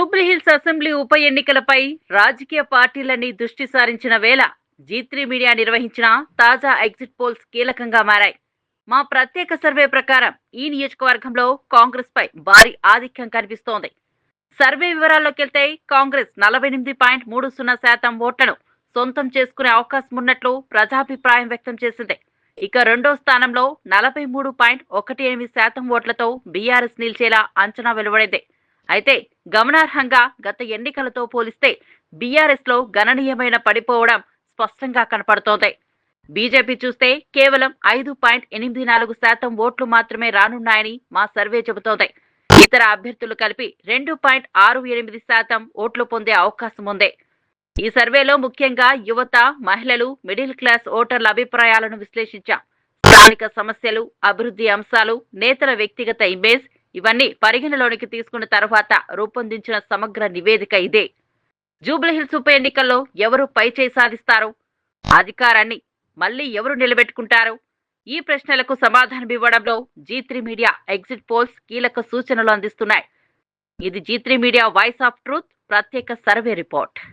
Jubilee Hills assembly ఉప ఎన్నికలపై రాజకీయ పార్టీలన్నీ దృష్టి సారించిన వేళ జీత్రీ మీడియా నిర్వహించిన తాజా ఎగ్జిట్ పోల్స్ కీలకంగా మారాయి. మా ప్రత్యేక సర్వే ప్రకారం ఈ నియోజకవర్గంలో కాంగ్రెస్ పై భారీ ఆధిక్యం కనిపిస్తోంది. సర్వే వివరాల్లోకి వెళ్తే కాంగ్రెస్ నలభై ఎనిమిది పాయింట్ మూడు సున్నా శాతం ఓట్లను సొంతం చేసుకునే అవకాశం ఉన్నట్లు ప్రజాభిప్రాయం వ్యక్తం చేసింది. ఇక రెండో స్థానంలో నలభై మూడు పాయింట్ ఒకటి ఎనిమిది శాతం ఓట్లతో బీఆర్ఎస్ నిలిచేలా అంచనా వెలువడింది. అయితే గమనార్హంగా గత ఎన్నికలతో పోలిస్తే బీఆర్ఎస్లో గణనీయమైన పడిపోవడం స్పష్టంగా కనపడుతోంది. బీజేపీ చూస్తే కేవలం ఐదు పాయింట్ ఎనిమిది నాలుగు శాతం ఓట్లు మాత్రమే రానున్నాయని మా సర్వే చెబుతోంది. ఇతర అభ్యర్థులు కలిపి రెండు పాయింట్ ఆరు ఎనిమిది శాతం ఓట్లు పొందే అవకాశం ఉంది. ఈ సర్వేలో ముఖ్యంగా యువత మహిళలు మిడిల్ క్లాస్ ఓటర్ల అభిప్రాయాలను విశ్లేషించాం. స్థానిక సమస్యలు అభివృద్ధి అంశాలు నేతల వ్యక్తిగత ఇమేజ్ ఇవన్నీ పరిగణలోనికి తీసుకున్న తర్వాత రూపొందించిన సమగ్ర నివేదిక ఇదే. జూబ్లీహిల్స్ ఉప ఎన్నికల్లో ఎవరు పైచేయి సాధిస్తారు? అధికారాన్ని మళ్ళీ ఎవరు నిలబెట్టుకుంటారు? ఈ ప్రశ్నలకు సమాధానం ఇవ్వడంలో జీ మీడియా ఎగ్జిట్ పోల్స్ కీలక సూచనలు అందిస్తున్నాయి. ఇది Zee media voice of truth ప్రత్యేక సర్వే రిపోర్ట్.